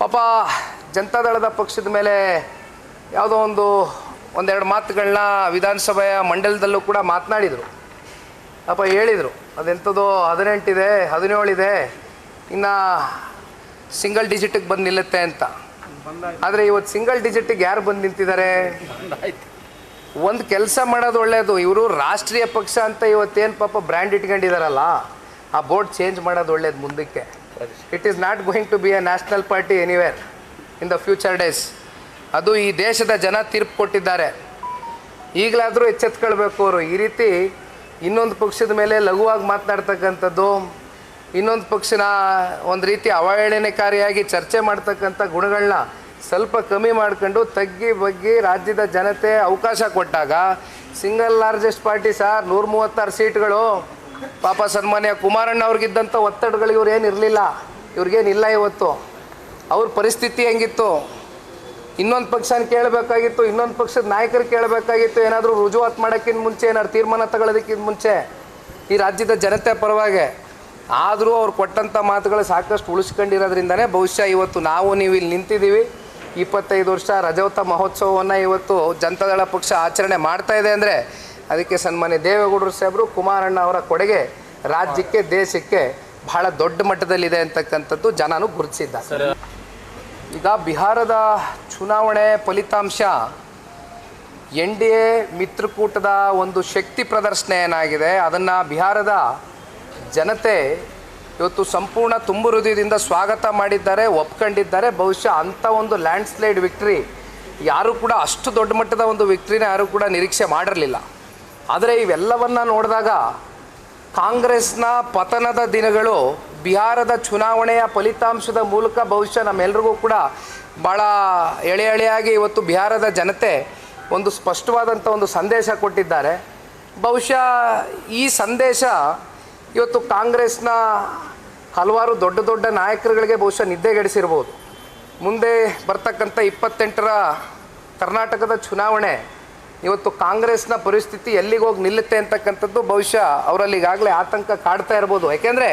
ಪಾಪ ಜನತಾದಳದ ಪಕ್ಷದ ಮೇಲೆ ಯಾವುದೋ ಒಂದು ಒಂದೆರಡು ಮಾತುಗಳನ್ನ ವಿಧಾನಸಭೆಯ ಮಂಡಲದಲ್ಲೂ ಕೂಡ ಮಾತನಾಡಿದರು. ಪಾಪ ಹೇಳಿದರು ಅದೆಂಥದ್ದು ಹದಿನೆಂಟಿದೆ, ಹದಿನೇಳಿದೆ, ಇನ್ನು ಸಿಂಗಲ್ ಡಿಜಿಟಿಗೆ ಬಂದು ನಿಲ್ಲುತ್ತೆ ಅಂತ. ಆದರೆ ಇವತ್ತು ಸಿಂಗಲ್ ಡಿಜಿಟಿಗೆ ಯಾರು ಬಂದು ನಿಂತಿದ್ದಾರೆ? ಒಂದು ಕೆಲಸ ಮಾಡೋದು ಒಳ್ಳೆಯದು ಇವರು ರಾಷ್ಟ್ರೀಯ ಪಕ್ಷ ಅಂತ ಇವತ್ತೇನು ಪಾಪ ಬ್ರ್ಯಾಂಡ್ ಇಟ್ಕೊಂಡಿದಾರಲ್ಲ, ಆ ಬೋರ್ಡ್ ಚೇಂಜ್ ಮಾಡೋದು ಒಳ್ಳೇದು ಮುಂದಕ್ಕೆ. It is not going to be a national party anywhere in the future days ಅದು ಈ ದೇಶದ ಜನ ತೀರ್ಪು ಕೊಟ್ಟಿದ್ದಾರೆ. ಈಗಲಾದರೂ ಎಚ್ಚೆತ್ಕೊಳ್ಬೇಕು ಅವರು. ಈ ರೀತಿ ಇನ್ನೊಂದು ಪಕ್ಷದ ಮೇಲೆ ಲಘುವಾಗಿ ಮಾತನಾಡ್ತಕ್ಕಂಥದ್ದು, ಇನ್ನೊಂದು ಪಕ್ಷನ ಒಂದು ರೀತಿ ಅವಹೇಳನಕಾರಿಯಾಗಿ ಚರ್ಚೆ ಮಾಡ್ತಕ್ಕಂಥ ಗುಣಗಳನ್ನ ಸ್ವಲ್ಪ ಕಮ್ಮಿ ಮಾಡ್ಕೊಂಡು ತಗ್ಗಿ ಬಗ್ಗಿ ರಾಜ್ಯದ ಜನತೆ ಅವಕಾಶ ಕೊಟ್ಟಾಗ ಸಿಂಗಲ್ ಲಾರ್ಜೆಸ್ಟ್ ಪಾರ್ಟಿ ಸರ್ ನೂರ ಮೂವತ್ತಾರು ಸೀಟ್ಗಳು ಪಾಪ ಸನ್ಮಾನ್ಯ ಕುಮಾರಣ್ಣ ಅವ್ರಿಗಿದ್ದಂಥ ಒತ್ತಡಗಳು ಇವ್ರು ಏನು ಇರಲಿಲ್ಲ. ಇವ್ರಿಗೇನಿಲ್ಲ ಇವತ್ತು. ಅವ್ರ ಪರಿಸ್ಥಿತಿ ಹೆಂಗಿತ್ತು? ಇನ್ನೊಂದು ಪಕ್ಷನ ಕೇಳಬೇಕಾಗಿತ್ತು, ಇನ್ನೊಂದು ಪಕ್ಷದ ನಾಯಕರು ಕೇಳಬೇಕಾಗಿತ್ತು, ಏನಾದರೂ ರುಜುವಾತ್ ಮಾಡೋಕ್ಕಿಂತ ಮುಂಚೆ, ಏನಾದ್ರು ತೀರ್ಮಾನ ತಗೊಳ್ಳೋದಕ್ಕಿಂತ ಮುಂಚೆ ಈ ರಾಜ್ಯದ ಜನತೆ ಪರವಾಗಿ. ಆದರೂ ಅವ್ರು ಕೊಟ್ಟಂಥ ಮಾತುಗಳು ಸಾಕಷ್ಟು ಉಳಿಸ್ಕೊಂಡಿರೋದ್ರಿಂದನೇ ಬಹುಶಃ ಇವತ್ತು ನಾವು ನೀವು ಇಲ್ಲಿ ನಿಂತಿದ್ದೀವಿ. ಇಪ್ಪತ್ತೈದು ವರ್ಷ ರಜವತ ಮಹೋತ್ಸವವನ್ನು ಇವತ್ತು ಜನತಾದಳ ಪಕ್ಷ ಆಚರಣೆ ಮಾಡ್ತಾ ಇದೆ ಅಂದರೆ ಅದಕ್ಕೆ ಸನ್ಮಾನ್ಯ ದೇವೇಗೌಡರು ಸಾಹೇಬರು, ಕುಮಾರಣ್ಣ ಅವರ ಕೊಡುಗೆ ರಾಜ್ಯಕ್ಕೆ, ದೇಶಕ್ಕೆ ಬಹಳ ದೊಡ್ಡ ಮಟ್ಟದಲ್ಲಿದೆ ಅಂತಕ್ಕಂಥದ್ದು ಜನನು ಗುರುತಿಸಿದ್ದಾರೆ. ಈಗ ಬಿಹಾರದ ಚುನಾವಣೆ ಫಲಿತಾಂಶ, ಎನ್ ಡಿ ಎ ಮಿತ್ರಕೂಟದ ಒಂದು ಶಕ್ತಿ ಪ್ರದರ್ಶನ ಏನಾಗಿದೆ, ಅದನ್ನು ಬಿಹಾರದ ಜನತೆ ಇವತ್ತು ಸಂಪೂರ್ಣ ತುಂಬು ಹೃದಯದಿಂದ ಸ್ವಾಗತ ಮಾಡಿದ್ದಾರೆ, ಒಪ್ಕೊಂಡಿದ್ದಾರೆ. ಬಹುಶಃ ಅಂಥ ಒಂದು ಲ್ಯಾಂಡ್ಸ್ಲೈಡ್ ವಿಕ್ಟ್ರಿ ಯಾರೂ ಕೂಡ ಅಷ್ಟು ದೊಡ್ಡ ಮಟ್ಟದ ಒಂದು ವಿಕ್ಟ್ರಿನ ಯಾರೂ ಕೂಡ ನಿರೀಕ್ಷೆ ಮಾಡಿರಲಿಲ್ಲ. ಆದರೆ ಇವೆಲ್ಲವನ್ನು ನೋಡಿದಾಗ ಕಾಂಗ್ರೆಸ್ನ ಪತನದ ದಿನಗಳು ಬಿಹಾರದ ಚುನಾವಣೆಯ ಫಲಿತಾಂಶದ ಮೂಲಕ ಬಹುಶಃ ನಮ್ಮೆಲ್ರಿಗೂ ಕೂಡ ಭಾಳ ಎಳೆ ಎಳೆಯಾಗಿ ಇವತ್ತು ಬಿಹಾರದ ಜನತೆ ಒಂದು ಸ್ಪಷ್ಟವಾದಂಥ ಒಂದು ಸಂದೇಶ ಕೊಟ್ಟಿದ್ದಾರೆ. ಬಹುಶಃ ಈ ಸಂದೇಶ ಇವತ್ತು ಕಾಂಗ್ರೆಸ್ನ ಹಲವಾರು ದೊಡ್ಡ ದೊಡ್ಡ ನಾಯಕರುಗಳಿಗೆ ಬಹುಶಃ ನಿದ್ದೆಗೆಡಿಸಿರ್ಬೋದು. ಮುಂದೆ ಬರ್ತಕ್ಕಂಥ ಇಪ್ಪತ್ತೆಂಟರ ಕರ್ನಾಟಕದ ಚುನಾವಣೆ ಇವತ್ತು ಕಾಂಗ್ರೆಸ್ನ ಪರಿಸ್ಥಿತಿ ಎಲ್ಲಿಗೆ ಹೋಗಿ ನಿಲ್ಲುತ್ತೆ ಅಂತಕ್ಕಂಥದ್ದು ಬಹುಶಃ ಅವರಲ್ಲಿ ಈಗಾಗಲೇ ಆತಂಕ ಕಾಡ್ತಾ ಇರ್ಬೋದು. ಯಾಕೆಂದರೆ